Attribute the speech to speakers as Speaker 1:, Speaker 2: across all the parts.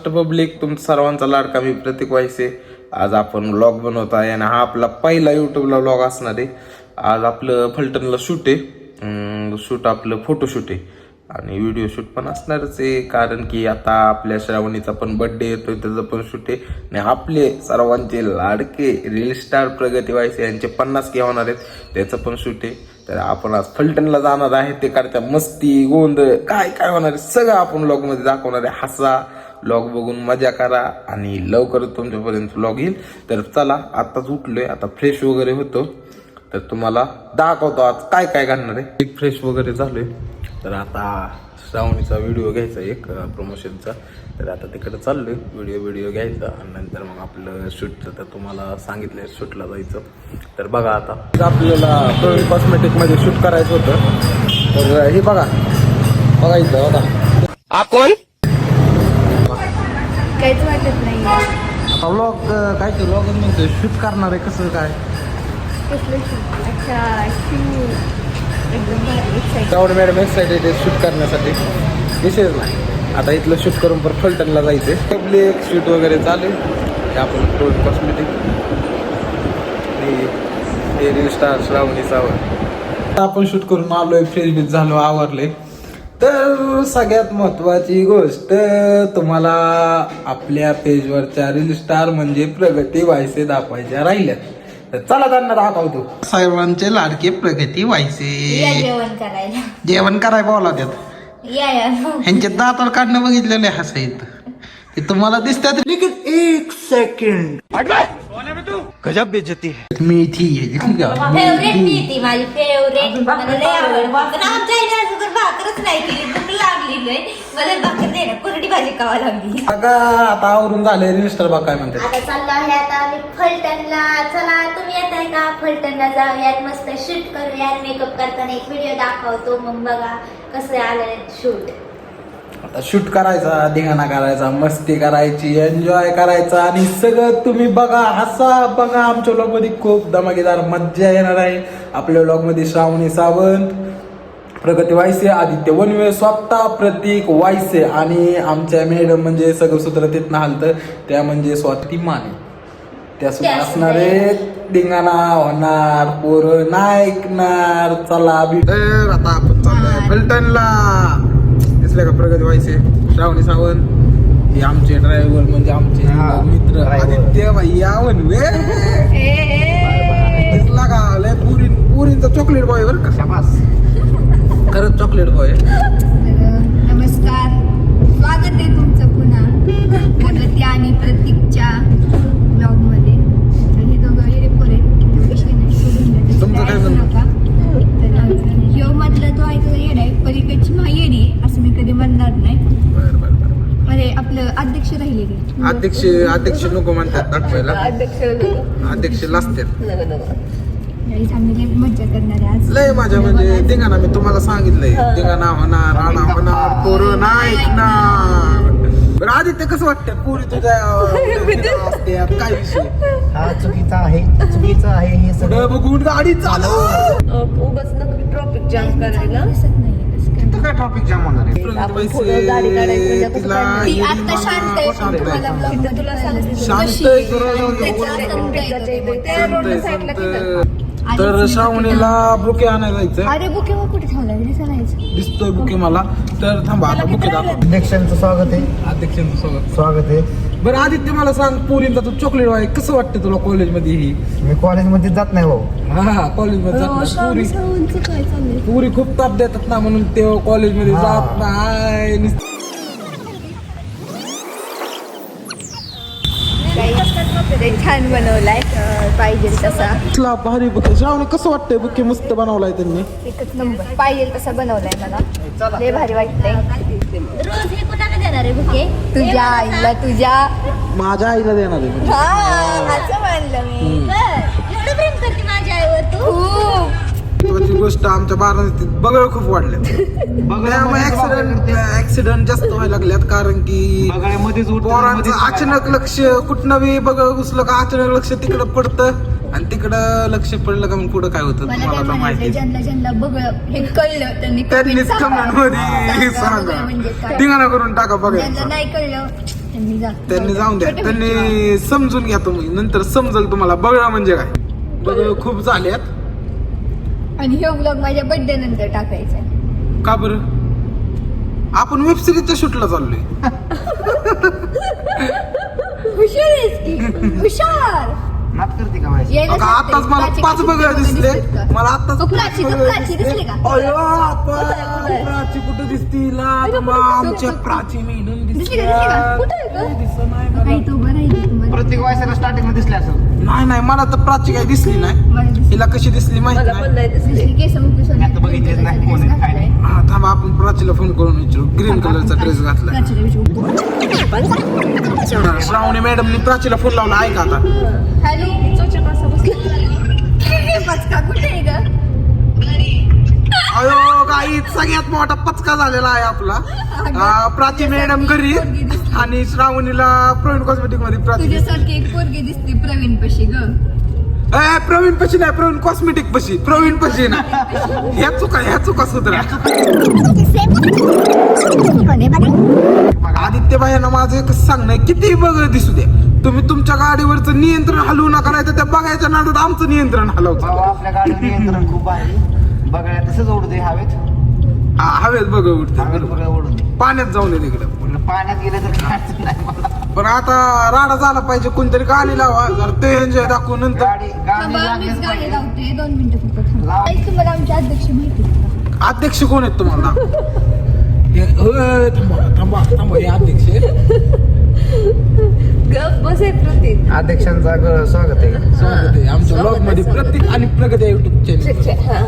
Speaker 1: Maharashtra public तुमचा सर्वांचा लाडका मी प्रतीक वायसे आज आपण ब्लॉग बनवत आहे आणि हा आपला पहिला युट्यूबला ब्लॉग असणार आहे. आज आपलं फलटणला शूट आहे. शूट आपलं फोटोशूट आहे. आणि व्हिडिओ शूट पण असणारच आहे कारण की आता आपल्या श्रावणीचा पण बड्डे येतोय त्याचं पण शूट आहे. आणि आपले सर्वांचे लाडके रील स्टार प्रगती वायसे यांचे पन्नास के होणार आहेत. त्याचं पण शूट आहे. तर आपण आज फलटणला जाणार आहे. ते करता मस्ती गोंधळ काय काय होणार आहे सगळं आपण ब्लॉगमध्ये दाखवणार आहे. हसा ब्लॉग बघून मजा करा आणि लवकरच तुमच्यापर्यंत ब्लॉग येईल. तर चला आताच उठलोय. आता फ्रेश वगैरे होतो. तर तुम्हाला दाखवतो आज काय काय घालणार आहे. एक फ्रेश वगैरे झालोय. तर आता श्रावणीचा व्हिडिओ घ्यायचा एक प्रमोशनचा तर आता तिकडे चाललोय. व्हिडिओ व्हिडिओ घ्यायचा. आणि नंतर मग आपलं शूटचं तर तुम्हाला सांगितलंय शूटला जायचं. तर बघा आता. आपल्याला प्रवीण कॉस्मेटिकमध्ये शूट करायचं होतं. तर हे बघा. बघा इथं बघा.
Speaker 2: आपण नाही
Speaker 1: व्लॉग काय ते व्लॉग म्हणतोय? शूट करणार आहे कसं काय? श्रावण मॅडम एक्साइटेड आहे. शूट करण्यासाठी. विशेष नाही. आता इथलं शूट करून परत फलटणला जायचंय. पब्लिक शूट वगैरे चालू आहे. हे आपण प्रोड कॉस्मेटिक हे रील स्टार श्रावणी सावंत. आपण शूट करून आलोय फ्रेश बीच झालो आवरले तर सगळ्यात महत्वाची गोष्ट तुम्हाला आपल्या पेजवरच्या रील स्टार म्हणजे प्रगती व्हायचे दाखवायच्या राहिल्यात. तर चला त्यांना दाखवतो. सर्वांचे लाडके प्रगती
Speaker 2: या
Speaker 1: व्हायचे
Speaker 2: जेवण करायला.
Speaker 1: जेवण कराय बोला त्यात
Speaker 2: या या.
Speaker 1: ह्यांचे दातार काढणं बघितलेले हसायत ते तुम्हाला दिसतात.
Speaker 3: गजब बेइज्जती है
Speaker 1: मेथी
Speaker 2: फेवरेट मी ती माझी फेवरेट मला लय आवडते. पण आमच्या तर भाकरच नाही केली भूक लागलेली आहे मला भाकर दे ना कोरडी भाजी खावा लागली.
Speaker 1: आता आता आवरून झाले रजिस्टर बघ काय म्हणतात.
Speaker 2: आता चाललो आहे आता आम्ही फलटणला. चला तुम्ही येत आहे का? फलटणला जाऊयात मस्त शूट करूयात. मेकअप करताना एक व्हिडिओ दाखवतो. मग बघा कसं आलंय शूट.
Speaker 1: आता शूट करायचा धिंगाणा करायचा मस्ती करायची एन्जॉय करायचा. आणि सगळं तुम्ही बघा हसा बघा. आमच्या व्लॉगमध्ये खूप धमाकेदार मज्जा येणार आहे. आपल्या व्लॉगमध्ये श्रावणी सावंत प्रगती वायसे आदित्य वनवे स्वतः प्रतीक वायसे आणि आमच्या मॅडम म्हणजे सगळं सूत्र तिथनं हालतं त्या म्हणजे स्वाती माने. त्या सुद्धा
Speaker 2: त्या
Speaker 1: असणार आहेत. धिंगाणा होणार पोरं नाही ऐकणार चला बी. तर आता आपण चाललोय फलटणला. दिसले का प्रगती व्हायचे श्रावणी सावंत. हे आमचे ड्रायव्हर म्हणजे आमचे मित्र आदित्य भैया वनवे. दिसला का? लय पुरी पुरींचा चॉकलेट बॉय बर का? खरंच चॉकलेट बॉय
Speaker 2: नमस्कार. स्वागत आहे तुमचं पुन्हा. प्रगती आणि प्रतीकच्या ब्लॉगमध्ये तर हे दोघं.
Speaker 1: तुमचं काय म्हणणं?
Speaker 2: मधला तो आहे तो येड आहे पलीकडची मा येडी आहे, असं मी कधी म्हणणार नाही.
Speaker 1: बर बर बर
Speaker 2: अरे आपलं अध्यक्ष राहिले
Speaker 1: अध्यक्ष नको म्हणतात दाखवायला.
Speaker 2: अध्यक्ष
Speaker 1: अध्यक्ष लाजतात
Speaker 2: आम्ही लय मज्जा करणार आहे आज
Speaker 1: लय माझ्या म्हणजे धिंगाणा मी तुम्हाला सांगितलंय. धिंगाणा होणार राडा होणार पोरं नाही ऐकणार. बरं आदित्य कसं वाटतं पुरी तुझ्या अं, काय विषय?
Speaker 3: हा चुकीचा आहे चुकीचा आहे हे
Speaker 1: पुढं बघून गाडी चालव.
Speaker 4: उगाच नका ट्रॉफिक जाम करायला.
Speaker 2: दिसत नाही कसं काय?
Speaker 3: ट्रॉफिक जाम होणार आहे?
Speaker 4: आपण पुढं गाडी काढायची म्हणजे कसं
Speaker 1: तिला
Speaker 4: काय?
Speaker 2: ती
Speaker 1: येडी
Speaker 2: आता
Speaker 1: मामा
Speaker 2: शांत आहे
Speaker 1: शांत
Speaker 2: पण तुम्हाला
Speaker 1: आहे.
Speaker 4: तुला सांगते.
Speaker 1: शांत
Speaker 4: साईडला तिथं.
Speaker 1: तर श्रावणीला बुके आणायला जायचं
Speaker 2: अरे बुके मग कुठे ठेवला दिसायला
Speaker 1: दिसतोय बुके मला. तर थांबा आता बुके दाखव
Speaker 3: अध्यक्षांचं स्वागत आहे.
Speaker 1: अध्यक्षांचं स्वागत.
Speaker 3: स्वागत आहे.
Speaker 1: बरं आदित्य मला सांग पुरींचा तू चॉकलेट आहे कसं वाटतं तुला कॉलेजमध्ये ही?
Speaker 3: मी कॉलेजमध्ये जात नाही भाऊ.
Speaker 1: हा कॉलेजमध्ये जात नाही. पुरी
Speaker 2: काय चाललंय?
Speaker 1: पुरी खूप ताप देतात ना म्हणून ते कॉलेजमध्ये
Speaker 3: हा.
Speaker 1: जात नाही. नुसतं
Speaker 2: छान बनवलाय. पाहिजे तसा.
Speaker 1: कसला भारी बुके श्रावणी कसं वाटतंय बुके मस्त बनवलाय त्यांनी.
Speaker 2: एकच नंबर. पाहिजे तसा बनवलाय मला. लय भारी वाटतंय. रोज हे कुणाला देणार आहे बुके? तुझ्या आईला तुझ्या
Speaker 1: माझ्या आईला देणार आहे.
Speaker 2: हा असं म्हणलं मी.
Speaker 1: गोष्ट आमच्या बारामतीत बगळ खूप वाढले त्यामुळे ऍक्सिडेंट ऍक्सिडेंट जास्त व्हायला लागल्यात कारण की पोरांचं अचानक लक्ष कुठनं बी बघ घुसलं का अचानक लक्ष तिकडं पडतं आणि तिकडं लक्ष पडलं का मग पुढं काय होतं? तुम्हाला तर
Speaker 2: म्हणायचं
Speaker 1: माहिती
Speaker 2: ज्यांना ज्यांना बघ हे कळलं त्यांनी
Speaker 1: त्यांनीच कमेंट. मध्ये
Speaker 2: सांगा म्हणजे.
Speaker 1: धिंगाणा करून टाका
Speaker 2: ज्यांना
Speaker 1: बघायचं
Speaker 2: नाही कळलं त्यांनी जा.
Speaker 1: त्यांनी जाऊन द्या. त्यांनी समजून घ्या तुम्ही. नंतर समजल तुम्हाला. बघा म्हणजे काय. बघ. खूप झाल्यात.
Speaker 2: आणि हे ब्लॉग माझ्या बर्थडे नंतर टाकायचा आहे.
Speaker 1: का बरं आपण वेब सिरीजच्या शूटला चाललोय
Speaker 2: हुशार आहेस की हुशार
Speaker 3: नात करते का माझी
Speaker 2: यायला
Speaker 1: अगं,
Speaker 2: सांगते.
Speaker 1: आताच मला पाच बघायला
Speaker 2: कमी
Speaker 1: दिसले
Speaker 2: दिसतात का?
Speaker 1: मला आताच पाच दिसले. अयो? प्राची कुठं दिसती? आमच्या
Speaker 2: दिसते?
Speaker 1: प्राची
Speaker 2: दिसली का, का? की तुम्हाला?
Speaker 3: प्रत्येक वयसाला स्टार्टिंगमध्ये दिसले असं.
Speaker 1: नाही नाही मला तर प्राची काही दिसली नाही. हिला कशी दिसली माहिती
Speaker 4: मला
Speaker 1: नाही.
Speaker 4: पण नाही दिसली.
Speaker 2: दिसली केस मुकली सोनी.
Speaker 3: मी आता बघितलीच नाही, कोण आहे, काय नाही.
Speaker 1: हा थांबा आपण प्राचीला फोन करून विचारू. ग्रीन कलरचा ड्रेस घातला. श्रावणी मॅडमनी प्राचीला फोन लावला. ऐका आता.
Speaker 2: हॅलो
Speaker 1: काही सगळ्यात मोठा पचका झालेला आहे आपला. अं, प्राची मॅडम घरी आणि श्रावणीला प्रवीण कॉस्मेटिकमध्ये प्राची.
Speaker 2: तुझ्यासारखी एक पोरगी दिसते प्रवीण पशी ग.
Speaker 1: ए, प्रवीण पशी नाही प्रवीण कॉस्मेटिक पशी. प्रवीण पशी ना. ह्या चुका ह्या चुका सुधरा. आदित्य भाईंना माझं एक सांगणं आहे, कितीही बघ दिसू दे. तुम्ही तुमच्या गाडीवरचं नियंत्रण हलवू नका नाही तर त्या बघायच्या नादात आमचं नियंत्रण हलवतं
Speaker 3: भाऊ आपल्या गाडीवर नियंत्रण खूप आहे. बघायला तसंच ओढू दे हवेत.
Speaker 1: हवेत बघ
Speaker 3: दे
Speaker 1: पाण्यात जाऊन दे तिकडं
Speaker 3: पाण्यात गेलं तर काय अडचण नाही मला.
Speaker 1: पण आता राडा झाला पाहिजे कोणतरी गाडी लावा जर ते एन्जॉय दाखवू नंतर.
Speaker 3: गाडी गाडी
Speaker 2: थांबा,
Speaker 3: लागलीच
Speaker 2: मीच गाडी
Speaker 3: पाहिजे.
Speaker 2: लावते. दोन मिनिटं फक्त थांबा.
Speaker 3: लाव.
Speaker 2: ताई, तुम्हाला आमचे अध्यक्ष माहिती आहेत का?
Speaker 1: अध्यक्ष कोण आहेत तुम्हाला? हे, थांबा थांबा थांबा हे अध्यक्ष
Speaker 4: गप बस आहे प्रतीक
Speaker 3: अध्यक्षांचा ग- स्वागत आहे.
Speaker 1: स्वागत आहे. आमच्या ब्लॉगमध्ये प्रत्येक आणि प्रगती युट्यूब चॅनल
Speaker 4: हा.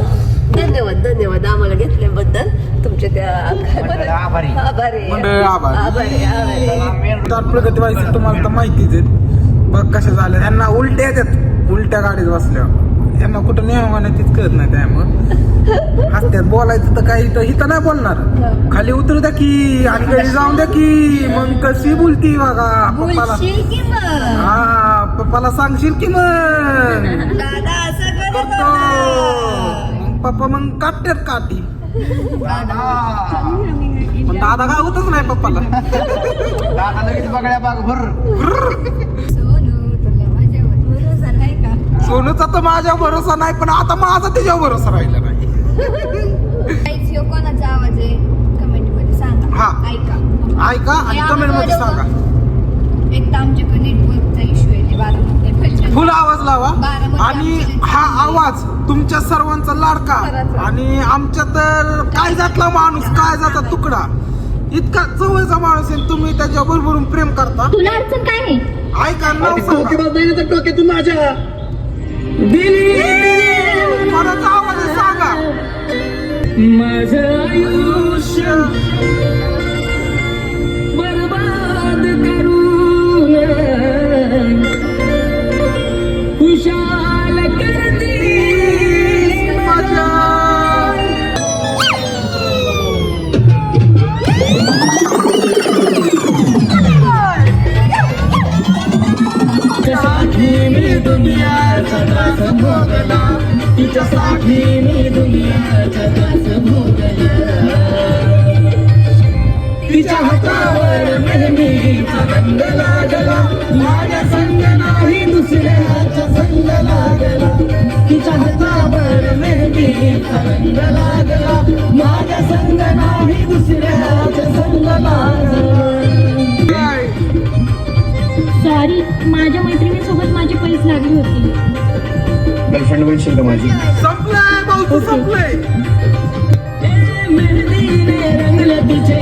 Speaker 4: धन्यवाद धन्यवाद आम्हाला घेतल्याबद्दल. तुमच्या त्या?
Speaker 3: आभारी.
Speaker 4: आभारी.
Speaker 1: मंडळ आभारी.
Speaker 4: आभारी आभारी.
Speaker 1: तर प्रगती व्हायची तुम्हाला तर माहितीच आहे. बघ कशा झाल्या. त्यांना उलट्या येतात. उलट्या गाडीत बसल्या. यांना कुठं नियमाने तीच कळत नाही त्यामुळं. हसत्यात बोलायचं तर काही तर इथं नाही बोलणार. खाली उतरू द्या की आणि घरी जाऊन द्या की. मग कशी बोलती बघा. पप्पाला
Speaker 2: बोलशील की मग?
Speaker 1: हा पप्पाला सांगशील की मग?
Speaker 2: दादा असं करत.
Speaker 1: पप्पा मग कापतात काठी
Speaker 3: दादा.
Speaker 1: पण दादा काय होतच नाही पप्पाला.
Speaker 3: दादा लगेच बघड्या बाग भर.
Speaker 2: सोनू तुला माझ्यावर भरोसा नाही का
Speaker 1: सोनूचा तर माझ्या भरोसा नाही पण आता माझा त्याच्यावर भरोसा राहिला नाही.
Speaker 2: कोणाचा आवाज आहे कमेंटमध्ये सांगा
Speaker 1: हा.
Speaker 2: ऐका.
Speaker 1: ऐका आणि
Speaker 2: कमेंटमध्ये
Speaker 1: सांगा.
Speaker 2: एक तर आमच्याकडे नेटवर्कचा इश्यू
Speaker 1: फुल आवाज लावा. आणि हा आवाज तुमच्या सर्वांचा लाडका. आणि आमच्या तर काय जातला माणूस काय जाता तुकडा. इतका जवळचा माणूस आहे तुम्ही त्याच्या भरभरून प्रेम करता.
Speaker 2: तुला अडचण काय नाही.
Speaker 1: ऐका नाव सांगा.
Speaker 3: डोक्यातून माझ्या.
Speaker 1: कोणाचा आवाज आहे सांगा.
Speaker 5: माझं आयुष्य. खुशाल करती मी दुनियाचा त्रास भोगला. तिच्यासाठी मी दुनियाचा त्रास भोगला. तिच्या हातावर मेहंदीचा आनंद लागला माझ्या संग नाही दुसऱ्याचा संग लागला. तिच्या हातावर मेहंदीचा रंग लागला. माझ्या संग नाही दुसऱ्याचा संग लागला?
Speaker 6: सॉरी माझ्या मैत्रिणीसोबत माझी पैस लागली होती.
Speaker 3: गर्लफ्रेंड बनशील का माझी?
Speaker 1: संपलंय भाऊ संपलंय.
Speaker 5: मेहंदीने रंगले तिचे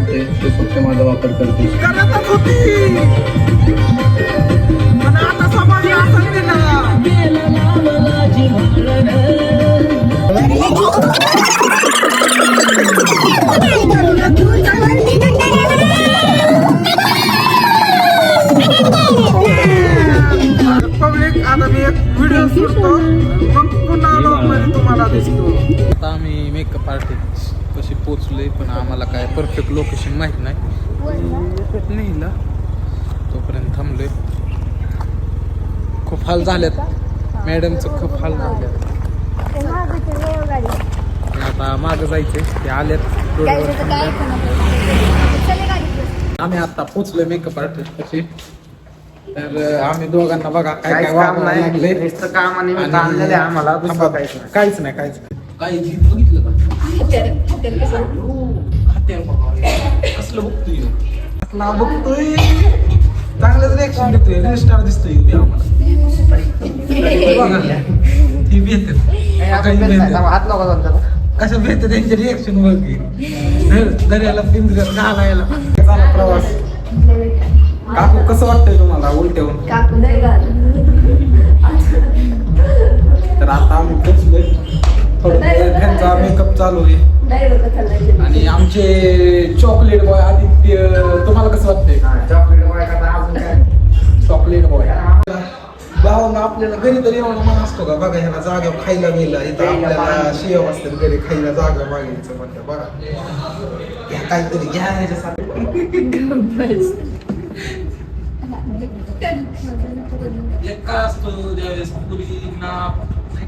Speaker 3: वाटतंय. तू फक्त माझा वापर करतेस
Speaker 1: परफेक्ट लोकेशन माहीत नाही. नेला तोपर्यंत थांबलोय. खूप हाल झाल्यात. मॅडमचं खूप हाल झाल्यात. आता मागं जायचंय. ते
Speaker 2: गाडीत.
Speaker 1: आम्ही आता पोचलोय मेकअप आर्टिस्ट कशी तर आम्ही दोघांना बघा काय काय
Speaker 3: काम नाही. काम आणि आम्हाला. काहीच नाही.
Speaker 1: काहीच नाही काही बघितलं का? कसलं बघतोय? कसला बघतोय. चांगलंच रिएक्शन देतोय. रिस्टार दिसतोय ह्यो बी आम्हाला बघा. ती भेटत
Speaker 3: हात त्याला.
Speaker 1: कसं भेटत त्यांचे रिएक्शन बघ दर्याला पिंजऱ्यात घालायला. झाला प्रवास. काकू कसं वाटतंय तुम्हाला उलट्याहून? तर आता आम्ही पोचलोय. थोडं मेकअप चालू आहे. आणि आमचे चॉकलेट बॉय आदित्य तुम्हाला कसं वाटतंय?
Speaker 3: हा, अजून काय?
Speaker 1: चॉकलेट बॉय भाऊ आपल्याला घरी तरी एवढा मन असतो का? बघा ह्याला जागा खायला गेला इथं आपल्याला शेव असतात घरी खायला जागा मागायचं म्हणलं बघा. काहीतरी घ्या ह्याच्यासाठी असतो ज्यावेळेस पुरींना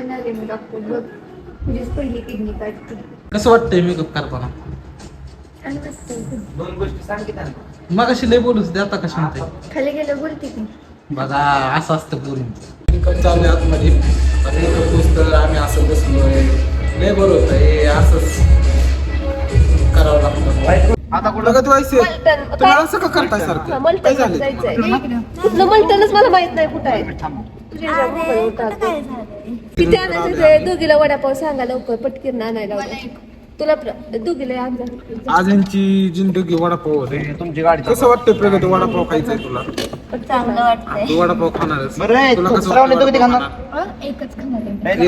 Speaker 2: म्हणणार आहे मी डॉक्टर बघ तुझीच पहिली किडनी काढते
Speaker 1: कसं वाटतंय मेकअप करताना?
Speaker 2: आणि मस्त आहे.
Speaker 3: दोन गोष्टी सांग की त्यांना.
Speaker 1: मग अशी लय बोलूच दे आता कशी म्हणते?
Speaker 2: खाली गेलं बोलते की
Speaker 1: बघा असं असतं पोरींचं मेकअप चालू आहे आतमध्ये. मेकअप पुस्तक आम्ही असं बसलोय. लय बरं होतं हे असंच करावं लागतं.
Speaker 3: आता कुठं?
Speaker 1: लगत व्हायचे
Speaker 4: मलटण.
Speaker 1: तुम्ही
Speaker 4: काय?
Speaker 1: असं का करताय
Speaker 4: हा,
Speaker 1: सारखं काय
Speaker 4: मलटण
Speaker 1: झालं?
Speaker 4: जायचंय.
Speaker 2: इकडं.
Speaker 4: कुठलं मलटणच मला माहीत नाही कुठं आहे. तुझ्या मोबाईल. किती आणायचं ते? दोघीला वडापाव सांगा लवकर पटकीर आणायला. तुला दोघीला
Speaker 1: आज यांची जिंदगी वडापाव आहे.
Speaker 3: हे तुमची गाडी
Speaker 1: कसं वाटतं प्रगती? वडापाव खायचंय तुला?
Speaker 2: चांगलं वाटतंय.
Speaker 1: तू वडापाव खाणारच
Speaker 3: बरं रे,
Speaker 1: तुला
Speaker 3: तू
Speaker 1: कसं
Speaker 3: श्रावणी
Speaker 1: वाटतं
Speaker 3: तू किती
Speaker 1: वडापाव
Speaker 3: खाणार?
Speaker 2: एकच खाणार आहे.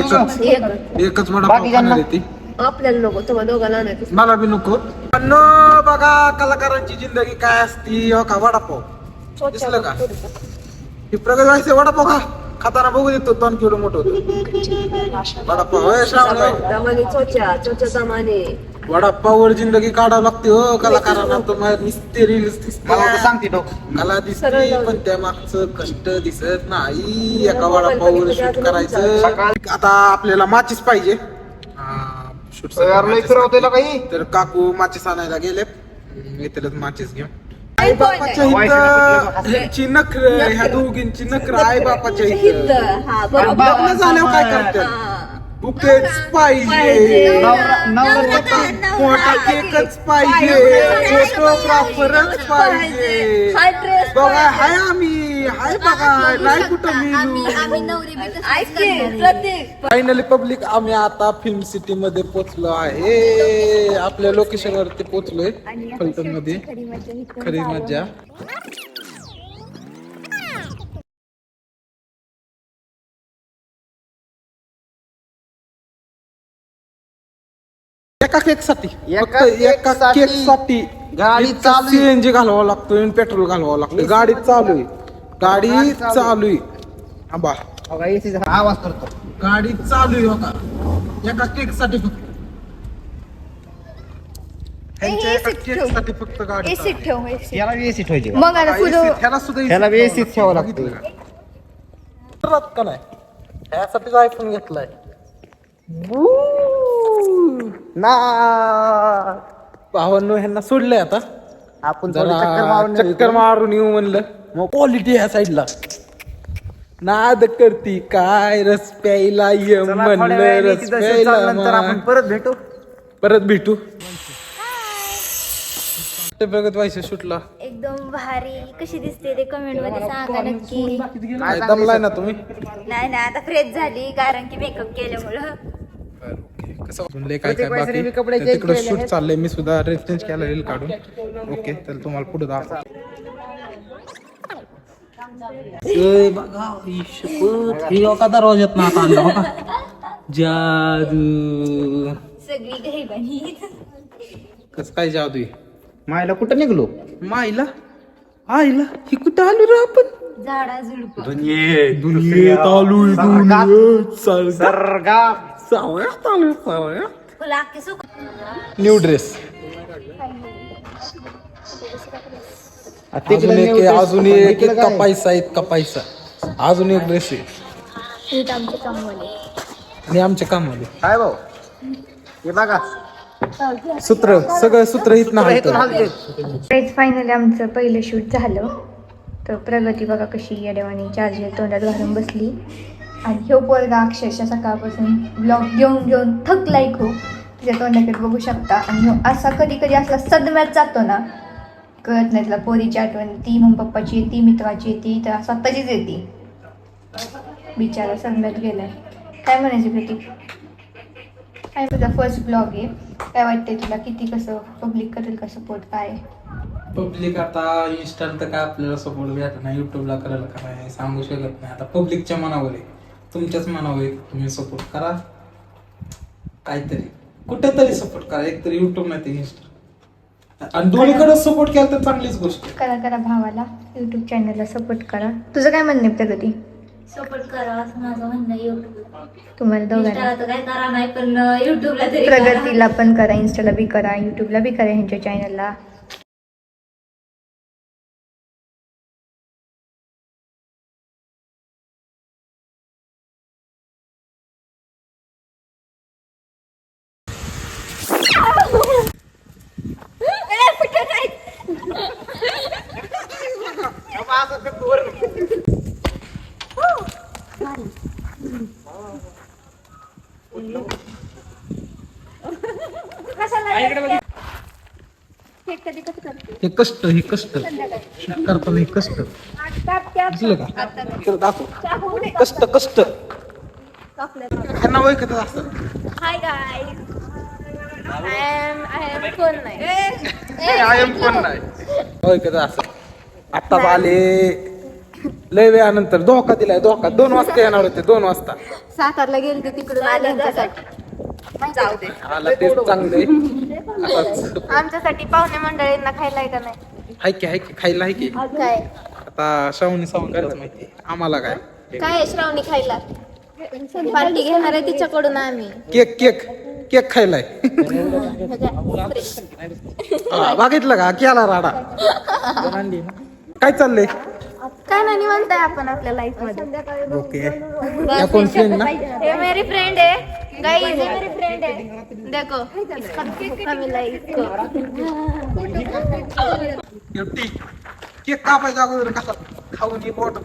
Speaker 1: एकच. वडापाव
Speaker 3: बाकी
Speaker 1: खाणार? आहे ती.
Speaker 4: आपल्याला नको तुम्हाला दोघांना आणायचं
Speaker 1: मला बी नको. पण बघा कलाकारांची जिंदगी काय असती हो का? वडापाव. दिसलं का? ही प्रगत व्हायचे वडापाव खा. खाताना बघू देतो दोन किलो मोठं होतं. वडापाव होय, श्रावण.
Speaker 4: चोच्या
Speaker 1: वडापाववर जिंदगी काढावं लागते हो कलाकारांना तुम्हाला निस्ते रील्स
Speaker 3: मला तर सांगते डोक.
Speaker 1: कला दिसते. पण त्या मागचं कष्ट दिसत नाही. एका
Speaker 4: बघितलं
Speaker 1: शूट करायचं. आता आपल्याला माचीस पाहिजे. शूट
Speaker 3: यार, काही.
Speaker 1: तर काकू माचीस आणायला गेले येतीलच माचीस घेऊन
Speaker 4: आई
Speaker 1: बापाच्या नखर ह्या दोघींची नखर आई बापाच्या
Speaker 4: हित हा बरोबर.
Speaker 1: लग्न झाल्यावर काय करतात. बुकेच पाहिजे.
Speaker 4: पाहिजे.
Speaker 3: नवरा- नवरा
Speaker 1: मोठा केकच पाहिजे. फोटोग्राफरच पाहिजे.
Speaker 4: ड्रेस
Speaker 1: बघा हाय आम्ही. हाय बघा नाही कुठं
Speaker 2: आम्ही आम्ही
Speaker 1: मी
Speaker 2: नवरी बी तसंच
Speaker 4: ऐक की,
Speaker 2: करणार. आहे.
Speaker 4: प्रत्येक
Speaker 1: फायनली पब्लिक आम्ही आता फिल्म सिटी मध्ये पोहोचलो आहे. आपल्या लोकेशन वरती पोहोचलोय
Speaker 2: फलटणमध्ये. खरी मजा
Speaker 1: एका केकसाठी
Speaker 3: एका
Speaker 1: फक्त एका
Speaker 3: cake
Speaker 1: केकसाठी
Speaker 3: साठी गाडी चालू आहे.
Speaker 1: सीएनजी घालवावं लागतं पेट्रोल घालवावं लागतं गाडी चालू आहे. गाडी
Speaker 3: चालू.
Speaker 1: आहे.
Speaker 3: बघा, आवाज करतो.
Speaker 1: गाडी चालू आहे बघा. एका केकसाठी फक्त. ह्यांच्या एका
Speaker 2: AC ठेव.
Speaker 1: फक्त गाडी चालू.
Speaker 2: ठेव.
Speaker 3: याला बी एसी ठेवायची
Speaker 2: पुढं
Speaker 1: ह्याला सुद्धा AC
Speaker 3: ह्याला बी AC च ठेवावं लागतं.
Speaker 1: बघितलं का? राहत का नाही ह्यासाठीच आयफोन घेतलाय
Speaker 3: ना!
Speaker 1: भावांनो ह्यांना सोडलंय आता.
Speaker 3: आपण थोडी चक्कर मारून येऊ.
Speaker 1: चक्कर मारून येऊ म्हणलं. मग क्वालिटी ह्या साईडला नाद करती काय रस प्यायला ये
Speaker 3: चला, थोड्या
Speaker 1: म्हणलं
Speaker 3: वेळाने
Speaker 1: रस
Speaker 3: तिथं
Speaker 1: प्यायला
Speaker 3: चालल्यानंतर आपण
Speaker 1: मा.
Speaker 3: परत भेटू.
Speaker 1: परत भेटू. ते बघत व्हायचं शूटला.
Speaker 7: एकदम भारी. कशी दिसते ते कमेंटमध्ये सांगा नक्की.
Speaker 1: काय दमलाय ना तुम्ही?
Speaker 7: नाही नाही आता फ्रेश झाली कारण की मेकअप केल्यामुळं.
Speaker 1: कसं काय काय बाकी? तिकडे शूट. चाललंय. मी सुद्धा चेंज केला रील काढून. ओके तर तुम्हाला पुढे दाखव बघा ही का दरवाज्यात ना आता आणला बघा जादू. कस काय जादू
Speaker 3: मायला कुठं निघलो?
Speaker 1: माईला आईला? ही कुठं आलो रे आपण?
Speaker 2: झाडा झुडप.
Speaker 1: दुनियेत. आलो
Speaker 3: सरगा
Speaker 1: सावळ्यात आलो
Speaker 2: अख्खे
Speaker 1: न्यू ड्रेस अजून एक अजून एक? पैसा इतका पैसा अजून एक ड्रेस आहे.
Speaker 2: हे आमचे कामवाले.
Speaker 1: आणि आमच्या कामाले
Speaker 3: काय भाऊ? हे बघा.
Speaker 1: सूत्र सगळं सूत्र
Speaker 3: इथून
Speaker 1: नाही
Speaker 3: हलते
Speaker 2: फायनली आमचं पहिलं शूट झालं. तर प्रगती बघा कशी येडेवानी चार्जर तोंडात घालून बसली. आणि ह्यो पोरगा अक्षरशः सकाळपासून ब्लॉग घेऊन घेऊन थकलाय खूप. तिच्या तोंडाकडे बघू शकता. आणि ह्यो असा कधी कधी असला सदम्यात जातो ना कळत नाही तुला पोरीची आठवण ती मग पप्पाची येते मित्राची येते तर स्वतःचीच येते. बिचारा सदम्यात गेलाय. काय म्हणायचं प्रतीक काय तुझा फर्स्ट ब्लॉग आहे? काय वाटतंय तुला? किती कसं पब्लिक करेल का सपोर्ट काय?
Speaker 1: पब्लिक आता इन्स्टाला तर काय आपल्याला सपोर्ट भेटत नाही युट्यूबला करायला का नाही सांगू शकत नाही. आता पब्लिकच्या मनावर आहे. तुमच्याच मनावर आहे तुम्ही सपोर्ट करा. काहीतरी कुठेतरी सपोर्ट करा. एक तरी युट्यूब नाही ते इन्स्टा आणि दोन्हीकडे सपोर्ट केला तर चांगलीच गोष्ट आहे.
Speaker 2: करा करा भावाला. यूट्यूब चॅनलला सपोर्ट करा. तुझं काय म्हणणं आहे प्रगती?
Speaker 7: सपोर्ट करा असं माझं म्हणणं आहे
Speaker 2: तुम्हाला दोघांना.
Speaker 7: इंस्टाला तर काय करा नाही पण युट्यूबला तरी करा.
Speaker 2: प्रगतीला पण करा इन्स्टाला बी करा यूट्यूबला बी करा ह्यांच्या चॅनलला
Speaker 1: हे कष्ट हे कष्ट. करताना हे कष्ट. दिसलं का? इकडं दाखव. कष्ट कष्ट. त्यांना ओळखत असतं
Speaker 4: hi guy I am I am कोण नाही?
Speaker 1: ओळखत असं आत्ताच आले. लय वेळानंतर धोका दिलाय धोका. दोन वाजता येणार होते दोन वाजता.
Speaker 4: सातारला गेले ते तिकडून आले जाऊ दे.
Speaker 1: आला चांगलं. आहे
Speaker 4: आमच्यासाठी पाहुणे मंडळींना खायला आहे का नाही?
Speaker 1: हाय की हाय की खायला हाय की?
Speaker 4: काय?
Speaker 1: आता श्रावणी सावंत करायचं माहिती आम्हाला काय?
Speaker 4: काय आहे श्रावणी खायला? पार्टी घेणार आहे तिच्याकडून आम्ही.
Speaker 1: केक केक केक खायलाय हा, बघितलं का? केला राडा. काय चाललंय?
Speaker 4: काय नाही म्हणताय आपण आपल्या लाईफमध्ये.
Speaker 1: ओके. या कोण फ्रेंड ना?
Speaker 4: ये मेरी फ्रेंड है गाइस ये मेरी फ्रेंड है देखो इसका
Speaker 1: केक कापायचा अगोदर कसा खाऊन ये बोट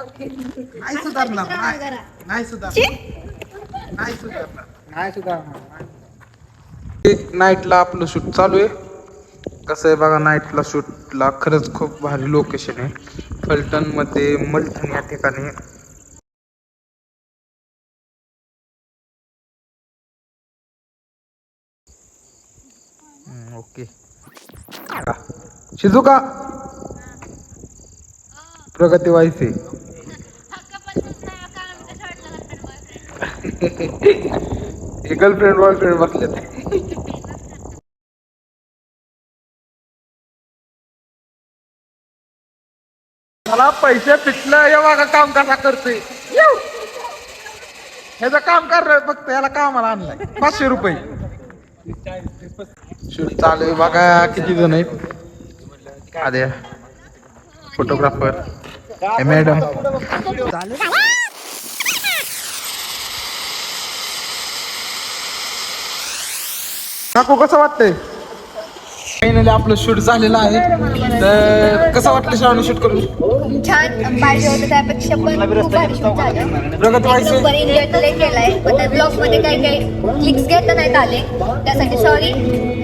Speaker 1: नाही सुधारणार नाही सुधारणार नाही सुधारणार नाही सुधारणार एक नाईटला आपलं शूट चालू आहे. कसं आहे बघा नाईटला शूटला खरंच खूप भारी लोकेशन आहे. फलटणमध्ये मलठण या ठिकाणी. ओके. शिजुका? प्रगती व्हायचे गर्लफ्रेंड बॉयफ्रेंड बसले मला पैसे पिटलं या बघा काम कसा करतोय? ह्याचं काम कर फक्त याला कामाला आणलाय. पाचशे रुपये. शूट चालू आहे. बघा किती जण आहेत. आद्या फोटोग्राफर मॅडम काकू कसं वाटतंय? फायनली आपलं शूट झालेलं आहे. तर कसं वाटलं श्रावणी शूट करून?
Speaker 2: छान पाहिजे होतं त्यापेक्षा पण खूप भारी शूट झालं.
Speaker 1: प्रगत व्हायचे
Speaker 2: सुपर एन्जॉय तर केलाय. पण त्या ब्लॉगमध्ये काही काही क्लिक्स घेता आले. त्यासाठी सॉरी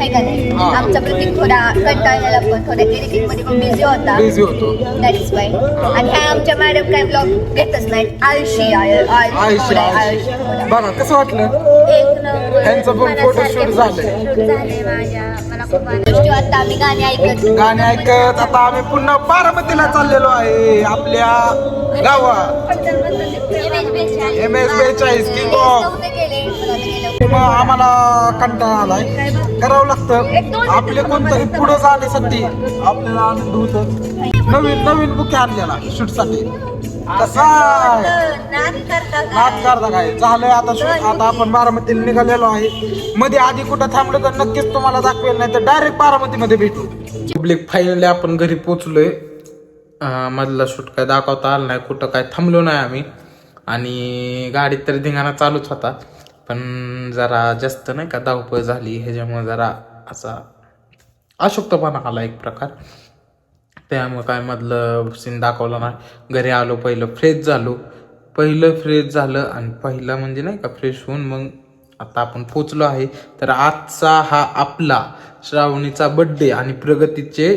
Speaker 2: आहे का नाही?
Speaker 1: हा.
Speaker 2: आमचा प्रतीक थोडा कंटाळलेला पण थोड्या एडिटिंगमध्ये पण बिझी होता.
Speaker 1: बिझी होतो.
Speaker 2: दॅट इज वाय आणि आमच्या मॅडम काय ब्लॉग घेतच आळशी आळशी
Speaker 1: आयुष्य
Speaker 2: थोडं
Speaker 1: आयुष्य. बघा कसं वाटलं? ह्यांचं पण photoshoot
Speaker 2: झाले. आम्ही गाणी ऐकत
Speaker 1: गाणे ऐकत आता आम्ही पुन्हा बारामतीला चाललेलो आहे आपल्या गावात. एम एस बेचाळीस किंग ऑफ
Speaker 8: आम्हाला कंटाळा आलाय. करावं लागतं. आपले कोणतरी पुढे जाण्यासाठी आपल्याला आनंद होत. नवीन नवीन बुके आणलेला शूटसाठी. कसा नाच करता काय? झालंय आता. आता आपण बारामतीला निघालेलो आहे. मध्ये आधी कुठं थांबलो तर नक्कीच तुम्हाला दाखवेल नाही तर डायरेक्ट बारामतीमध्ये भेटू.
Speaker 1: पब्लिक फायनली आपण घरी पोचलोय अं, मधला शूट काय दाखवता आला नाही कुठं काय थांबलो नाही आम्ही. आणि गाडीत तर धिंगाणा चालूच होता. पण जरा जास्त नाही का धावपळ झाली ह्याच्यामुळे जरा असा अशक्तपणा आला एक प्रकार. त्यामुळे काय मधलं सीन दाखवलं नाही. घरी आलो पहिलं फ्रेश झालो. पहिलं फ्रेश झालं आणि पहिलं म्हणजे नाही का फ्रेश होऊन मग आता आपण पोचलो आहे. तर आजचा हा आपला श्रावणीचा बड्डे आणि प्रगतीचे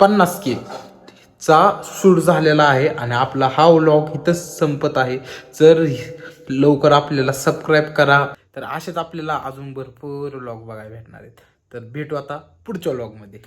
Speaker 1: पन्नास के चा सूट झालेला आहे आणि आपला हा व्लॉग इथंच संपत आहे. जर लवकर आपल्याला सबस्क्राईब करा. तर असेच आपल्याला अजून भरपूर व्लॉग बघायला भेटणार आहेत. तर भेटू आता पुढच्या व्लॉगमध्ये